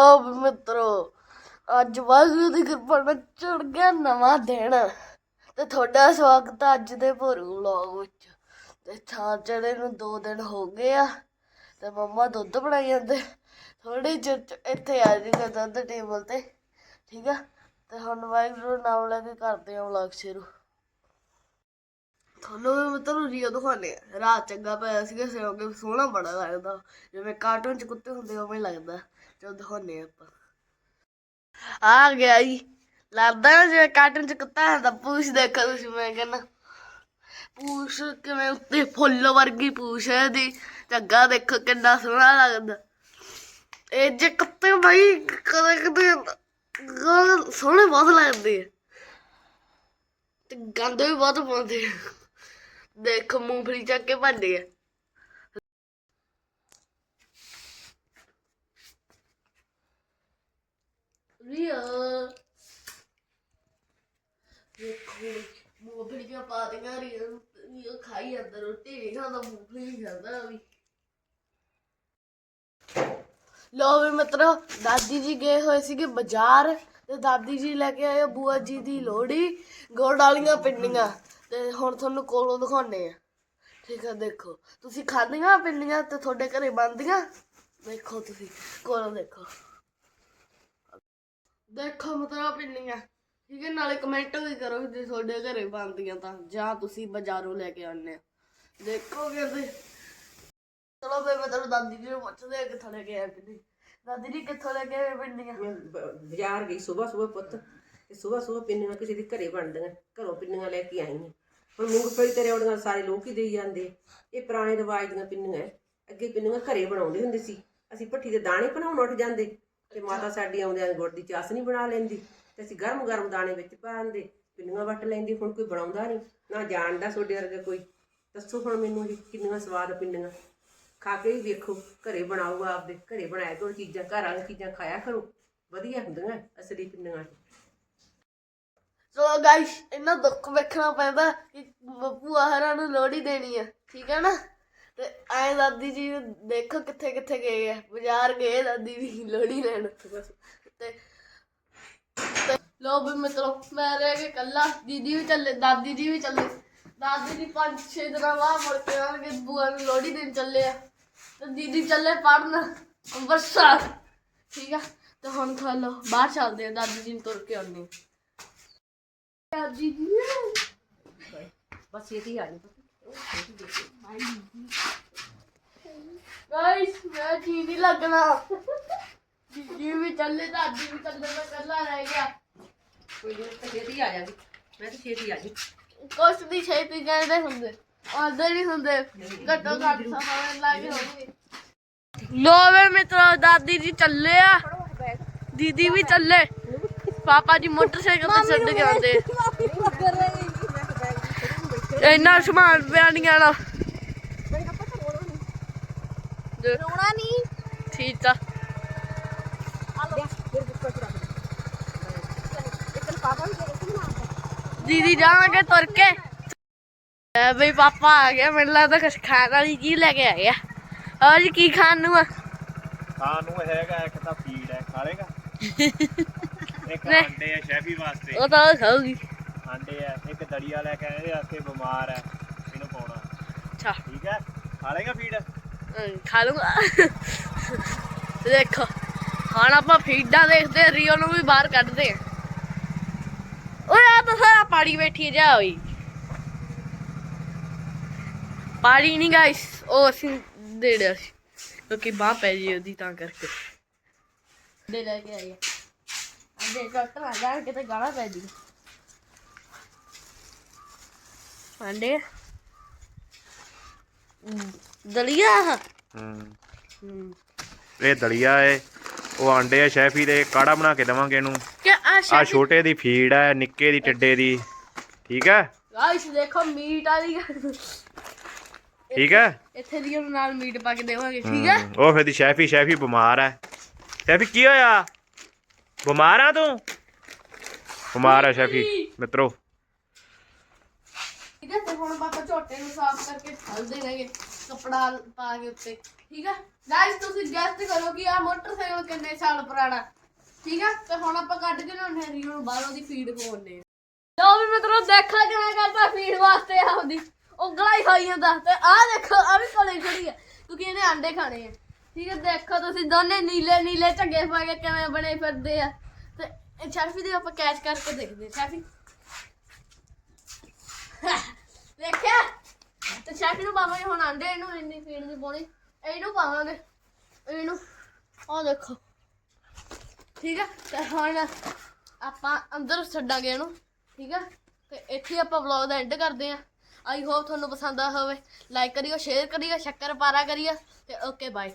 ਲੋ ਮਿੱਤਰੋ, ਅੱਜ ਵਾਹਿਗੁਰੂ ਦੀ ਕਿਰਪਾ ਨਾਲ ਚੜ ਗਿਆ ਨਵਾਂ ਦਿਨ। ਤੇ ਤੁਹਾਡਾ ਸਵਾਗਤ ਹੈ ਅੱਜ ਦੇ ਭੋਰੂ ਵਲੌਗ ਵਿੱਚ। ਤੇ ਥਾਂ ਚੜੇ ਨੂੰ 2 ਦਿਨ ਹੋ ਗਏ ਆ, ਤੇ ਮੰਮਾ ਦੁੱਧ ਬਣਾਈ ਜਾਂਦੇ। ਥੋੜੇ ਚਿਰ ਚ ਇੱਥੇ ਆ ਜੂਗਾ ਦੁੱਧ ਟੇਬਲ ਤੇ, ਠੀਕ ਆ? ਤੇ ਹੁਣ ਵਾਹਿਗੁਰੂ ਨਾਮ ਲੈ ਕੇ ਕਰਦੇ ਆ ਵਲੌਗ ਸ਼ੁਰੂ। ਤੁਹਾਨੂੰ ਵੀ ਮਤਲਬ ਰੀਓ ਦਿਖਾਉਂਦੇ ਆ। ਰਾਤ ਚੰਗਾ ਪਿਆ ਸੀਗਾ ਸੌਂ ਸੋਹਣਾ ਬੜਾ ਲੱਗਦਾ। ਜਿਵੇਂ ਕਾਰਟੂਨ ਚ ਕੁੱਤੇ ਹੁੰਦੇ ਉਵੇਂ ਹੀ ਲੱਗਦਾ। ਚਲੋ ਦਿਖਾਉਂਦੇ ਆ ਆਪਾਂ। ਆ ਗਿਆ ਜੀ। ਲੱਗਦਾ ਨਾ ਜਿਵੇਂ ਕਾਰਟੂਨ ਚ ਕੁੱਤਾ ਹੁੰਦਾ ਪੂਛ ਦੇਖੋ ਤੁਸੀਂ ਮੈਂ ਕਹਿੰਦਾ, ਪੂਛ ਕਿਵੇਂ ਉੱਤੇ ਫੁੱਲ ਵਰਗੀ ਪੂਛ ਹੈ ਇਹਦੀ। ਝੱਗਾ ਦੇਖੋ ਕਿੰਨਾ ਸੋਹਣਾ ਲੱਗਦਾ। ਇਹ ਜੇ ਕੁੱਤੇ ਬਈ ਕਦੇ ਕਦੇ ਸੋਹਣੇ ਬਹੁਤ ਲੱਗਦੇ ਆ। ਤੇ ਗੰਦ ਵੀ ਬਹੁਤ ਪਾਉਂਦੇ ਆ। ਦੇਖ, ਮੂੰਗਫਲੀ ਚੱਕ ਕੇ ਭੰਦੇ ਆ ਰੀਆ। ਦੇਖੋ, ਮੂੰਗਫਲੀ ਦੀਆਂ ਪਾਤੀਆਂ ਰੀਆ ਰੀਆ ਖਾਈ ਜਾਂਦਾ, ਰੋਟੀ ਨਹੀਂ ਖਾਂਦਾ, ਮੂੰਗਫਲੀ ਨਹੀਂ ਖਾਂਦਾ ਵੀ। ਲੋ ਵੀ ਮਤਲਬ ਦਾਦੀ ਜੀ ਗਏ ਹੋਏ ਸੀਗੇ ਬਾਜ਼ਾਰ ਤੇ ਦਾਦੀ ਜੀ ਲੈ ਕੇ ਆਏ ਬੂਆ ਜੀ ਦੀ ਲੋੜੀ ਗੁੜ ਵਾਲੀਆਂ ਪਿੰਨੀਆਂ। ਤੇ ਹੁਣ ਤੁਹਾਨੂੰ ਕੋਲੋਂ ਦਿਖਾਉਣੇ ਆ। ਠੀਕ ਆ, ਦੇਖੋ। ਤੁਸੀਂ ਖਾਂਦੀਆਂ ਪਿੰਨੀਆਂ ਤੇ ਤੁਹਾਡੇ ਘਰੇ ਬਣਦੀਆਂ? ਦੇਖੋ ਤੁਸੀਂ, ਕੋਲੋਂ ਦੇਖੋ। ਦੇਖੋ ਮਤਲਬ ਪਿੰਨੀਆਂ। ਠੀਕ ਹੈ ਨਾਲੇ ਕਮੈਂਟ ਵੀ ਕਰੋ ਜੇ ਤੁਹਾਡੇ ਘਰੇ ਬਣਦੀਆਂ ਤਾਂ, ਜਾਂ ਤੁਸੀਂ ਬਾਜ਼ਾਰੋਂ ਲੈ ਕੇ ਆਉਂਦੇ ਦੇਖੋ ਕਹਿੰਦੇ ਚਲੋ ਫੇ ਮਤਲਬ ਦਾਦੀ ਜੀ ਨੂੰ ਪੁੱਛਦੇ ਆ ਕਿੱਥੋਂ ਲੈ ਕੇ ਆਏ ਪਿੰਨੀ। ਦਾਦੀ ਜੀ, ਕਿੱਥੋਂ ਲੈ ਕੇ ਆਏ ਪਿੰਨੀਆਂ? ਬਾਜ਼ਾਰ ਗਈ ਸਵੇਰ ਸਵੇਰ ਪੁੱਤ, ਤੇ ਸਵੇਰ ਸਵੇਰ ਪਿੰਨੀਆਂ ਕਿਸੇ ਦੇ ਘਰੇ ਬਣਦੀਆਂ। ਘਰੋਂ ਪਿੰਨੀਆਂ ਲੈ ਕੇ ਆਈ ਹਾਂ ਹੁਣ ਮੂੰਗਫਲੀ ਤੇ ਰੌੜੀਆਂ ਸਾਰੇ ਲੋਕ ਹੀ ਦੇਈ ਜਾਂਦੇ ਇਹ ਪੁਰਾਣੇ ਰਿਵਾਜ ਦੀਆਂ ਪਿੰਨੀਆਂ ਹੈ। ਅੱਗੇ ਪਿੰਨੀਆਂ ਘਰੇ ਬਣਾਉਂਦੇ ਹੁੰਦੇ ਸੀ। ਅਸੀਂ ਭੱਠੀ ਦੇ ਦਾਣੇ ਬਣਾਉਣ ਉੱਠ ਜਾਂਦੇ ਤੇ ਮਾਤਾ ਸਾਡੀ ਆਉਂਦਿਆਂ ਗੁੜ ਦੀ ਚਾਸਨੀ ਬਣਾ ਲੈਂਦੀ ਤੇ ਅਸੀਂ ਗਰਮ ਗਰਮ ਦਾਣੇ ਵਿੱਚ ਪਾ ਦਿੰਦੇ। ਪਿੰਨੀਆਂ ਵੱਟ ਲੈਂਦੀ ਹੁਣ ਕੋਈ ਬਣਾਉਂਦਾ ਨਹੀਂ। ਨਾ ਜਾਣਦਾ ਤੁਹਾਡੇ ਵਰਗਾ ਕੋਈ। ਦੱਸੋ ਹੁਣ ਮੈਨੂੰ ਜੀ ਕਿੰਨੀਆਂ ਸਵਾਦ ਪਿੰਨੀਆਂ। ਖਾ ਕੇ ਵੀ ਵੇਖੋ ਘਰੇ ਬਣਾਓ ਆਪਦੇ। ਘਰੇ ਬਣਾਇਆ ਕਰੋ ਚੀਜ਼ਾਂ ਘਰ ਵਾਲੀਆਂ ਚੀਜ਼ਾਂ ਖਾਇਆ ਕਰੋ। ਵਧੀਆ ਹੁੰਦੀਆਂ ਅਸਲੀ ਪਿੰਨੀਆਂ। ਸੋ ਗਾਇਸ ਇਹਨਾਂ ਦੁੱਖ ਵੇਖਣਾ ਪੈਂਦਾ ਕਿ ਭੂਆ ਹਰਾਂ ਨੂੰ ਲੋੜੀ ਦੇਣੀ ਆ, ਠੀਕ ਹੈ ਨਾ? ਤੇ ਐ ਦਾਦੀ ਜੀ ਦੇਖੋ ਕਿੱਥੇ ਕਿੱਥੇ ਗਏ ਆ। ਬਾਜ਼ਾਰ ਗਏ ਦਾਦੀ ਵੀ ਲੋੜੀ ਲੈਣ। ਤੇ ਤੇ ਲੋ ਵੀ ਮਿੱਤਰੋ, ਮੈਂ ਰਹਿ ਕੇ ਕੱਲਾ ਦੀਦੀ ਵੀ ਚੱਲੇ, ਦਾਦੀ ਜੀ ਵੀ ਚੱਲੇ। ਦਾਦੀ ਜੀ ਪੰਜ ਛੇ ਦਿਨਾਂ ਬਾਅਦ ਮੁੜ ਕੇ ਆਉਣਗੇ, ਬੂਆ ਨੂੰ ਲੋੜੀ ਦੇਣ ਚੱਲੇ ਆ। ਤੇ ਦੀਦੀ ਚੱਲੇ ਪੜਨ ਅੰਮ੍ਰਿਤਸਰ, ਠੀਕ ਆ? ਤੇ ਹੁਣ ਖਾ ਲਓ, ਬਾਹਰ ਚੱਲਦੇ ਆ, ਦਾਦੀ ਜੀ ਨੂੰ ਤੁਰ ਕੇ ਆਉਂਦੇ ਬਸ ਇਹ ਹੀ ਆ ਨਹੀਂ ਗਾਇਸ ਮੈਂ ਜੀ ਨਹੀਂ ਲੱਗਣਾ। ਦੀਦੀ ਵੀ ਚੱਲੇ ਵੀ ਚੱਲੇ ਮੈਂ ਕੱਲਾ ਰਹਿ ਗਿਆ। ਕੋਈ ਨਹੀਂ ਤਾਂ ਛੇਤੀ ਆ ਜਾਗੀ ਮੈਂ ਤਾਂ ਛੇਤੀ ਆ ਜੀ। ਕੁਛ ਦੀ ਛੇਤੀ ਕਹਿੰਦੇ ਹੁੰਦੇ। ਆਉਂਦੇ ਨਹੀਂ ਹੁੰਦੇ। ਘੱਟੋ ਘੱਟ ਸਮਾਂ ਲੱਗੇ ਹੋਣਗੇ ਲੋਵੇ ਮਿੱਤਰੋ ਦਾਦੀ ਜੀ ਚੱਲੇ ਆ। ਦੀਦੀ ਵੀ ਚੱਲੇ। ਪਾਪਾ ਜੀ ਮੋਟਰਸਾਈਕਲ ਤੇ ਛੱਡ ਕੇ ਆਉਂਦੇ ਇੰਨਾ ਸਮਾਨ ਪਿਆਣੀਆਂ ਨਾ ਰੋਣਾ ਨਹੀਂ ਠੀਕ ਆ। ਦੀਦੀ ਜਾਵਾਂਗੇ ਤੁਰ ਕੇ। ਐ ਬਈ ਪਾਪਾ ਆ ਗਿਆ ਮੈਨੂੰ ਲੱਗਦਾ ਕੁਛ ਖਾਣ ਵਾਲੀ ਚੀਜ਼ ਲੈ ਕੇ ਆ ਗਿਆ ਅੱਜ ਕੀ ਖਾਣ ਨੂੰ ਆ? ਖਾਣ ਨੂੰ ਹੈਗਾ ਇੱਕ ਤਾਂ ਫੀਡ ਹੈ ਖਾ ਲੇਗਾ। ਇੱਕ ਨਹੀਂ। ਅੰਡੇ ਆ ਸ਼ੈਫੀ ਵਾਸਤੇ। ਉਹ ਤਾਂ ਉਹ ਖਾਊਗੀ ਅੰਡੇ ਆ ਇੱਕ ਦਲੀਆ ਲੈ ਕੇ ਆਏ ਇਹਦੇ ਵਾਸਤੇ ਬਿਮਾਰ ਹੈ ਇਹਨੂੰ ਪਾਉਣਾ। ਅੱਛਾ। ਠੀਕ ਹੈ ਖਾ ਲੇਗਾ ਫੀਡ ਹਮ, ਖਾ ਲੂੰਗਾ ਦੇਖੋ ਹੁਣ ਆਪਾਂ ਫੀਡਾਂ ਦੇਖਦੇ ਆ, ਰੀਓ ਨੂੰ ਵੀ ਬਾਹਰ ਕੱਢਦੇ ਆ ਓਏ ਆ ਤਾਂ ਸਾਰਾ ਪਾਣੀ ਬੈਠੀ ਜਾ ਹੋਈ ਪਾਣੀ ਨਹੀਂ ਗਾਇਸ ਉਹ ਅਸੀਂ ਦੇ ਲਿਆ ਸੀ। ਕਿਉਂਕਿ ਬਾਹ ਪੈ ਜੀ ਉਹਦੀ ਤਾਂ ਕਰਕੇ। ਦੇ ਲੈ ਕੇ ਆਈ ਅੰਦੇ ਡਾਕਟਰ ਆ ਜਾ ਕਿਤੇ ਗਾਣਾ ਪੈ ਜੀ ਅੰਡੇ ਹਮ, ਦਲੀਆ? ਹੂੰ। ਹਮ ਇਹ ਦਲੀਆ ਹੈ ਉਹ ਅੰਡੇ ਆ ਸ਼ੈਫੀ ਦੇ ਕਾੜਾ ਬਣਾ ਕੇ ਦੇਵਾਂਗੇ ਇਹਨੂੰ। ਕਿ ਆ ਆ ਸ਼ਾਇਦ ਛੋਟੇ ਦੀ ਫੀਡ ਹੈ ਨਿੱਕੇ ਦੀ ਟਿੱਡੇ ਦੀ। ਠੀਕ ਹੈ ਗਾਇਸ ਦੇਖੋ ਮੀਟ ਵਾਲੀ। ਠੀਕ ਹੈ ਇੱਥੇ ਦੀ ਨਾਲ ਮੀਟ ਪਾ ਕੇ ਦੇਵਾਂਗੇ ਠੀਕ ਹੈ ਹੂੰ, ਉਹ ਫਿਰ ਦੀ ਸ਼ੈਫੀ ਸ਼ੈਫੀ ਬਿਮਾਰ ਹੈ ਸ਼ੈਫੀ ਕੀ ਹੋਇਆ? ਬਿਮਾਰ ਆ ਤੂੰ? ਬਿਮਾਰ ਹੈ ਸ਼ੈਫੀ, ਮਿੱਤਰੋ। ਠੀਕ ਹੈ ਤੇ ਹੁਣ ਪਾਪਾ ਝੋਟੇ ਨੂੰ ਸਾਫ਼ ਕਰਕੇ ਠਲ ਦੇਣਗੇ ਕਪੜਾ ਪਾ ਕੇ ਉੱਤੇ। ਠੀਕ ਆ? ਗਾਇਸ ਤੁਸੀਂ ਗੈਸਟ ਕਰੋ ਕਿ ਆ ਮੋਟਰਸਾਈਕਲ ਕਿੰਨੇ ਸਾਲ ਪੁਰਾਣਾ? ਠੀਕ ਆ? ਤੇ ਹੁਣ ਆਪਾਂ ਕੱਢ ਕੇ ਲਿਆਉਂਦੇ ਹਾਂ ਰੀਓ ਨੂੰ ਬਾਹਰੋਂ ਦੀ ਫੀਡ ਖਵਾਉਂਦੇ ਲਓ ਵੀ ਮਿੱਤਰੋ, ਦੇਖਾ ਕਿਵੇਂ ਕਰਦਾ ਫੀਡ ਵਾਸਤੇ ਆਪਦੀ। ਉਂਗਲਾ ਹੀ ਖਾਈ ਜਾਂਦਾ, ਤੇ ਆਹ ਦੇਖੋ ਆ ਵੀ ਕੋਲੇ ਖੜੀ ਆ, ਕਿਉਂਕਿ ਇਹਨੇ ਆਂਡੇ ਖਾਣੇ ਆ। ਠੀਕ ਹੈ, ਦੇਖੋ ਤੁਸੀਂ ਦੋਨੇ ਨੀਲੇ ਨੀਲੇ ਝੱਗੇ ਪਾ ਕੇ ਕਿਵੇਂ ਬਣੇ ਫਿਰਦੇ ਆ। ਤੇ ਸ਼ੈਫੀ ਦੀ ਆਪਾਂ ਕੈਚ ਕਰਕੇ ਦੇਖਦੇ ਆ ਸ਼ੈਫੀ ਦੇਖਿਆ? ਤੇ ਸ਼ੈਫੀ ਨੂੰ ਪਾਵਾਂਗੇ, ਹੁਣ ਆਂਡੇ ਇਹਨੂੰ ਇੰਨੀ ਫੀਡ ਨਹੀਂ ਪਾਉਣੀ ਇਹਨੂੰ ਪਾਵਾਂਗੇ। ਇਹਨੂੰ। ਆਹ ਦੇਖੋ। ਠੀਕ ਹੈ, ਤੇ ਹੁਣ ਆਪਾਂ ਅੰਦਰ ਛੱਡਾਂਗੇ ਇਹਨੂੰ। ਠੀਕ ਹੈ, ਤੇ ਇੱਥੇ ਆਪਾਂ ਵਲੌਗ ਦਾ ਐਂਡ ਕਰਦੇ ਆ ਆਈ ਹੋਪ ਤੁਹਾਨੂੰ ਪਸੰਦ ਆ ਹੋਵੇ। ਲਾਈਕ ਕਰਿਓ ਸ਼ੇਅਰ ਕਰਿਓ, ਸ਼ੱਕਰ ਪਾਰਾ ਕਰਿਓ। ਤੇ ਓਕੇ ਬਾਏ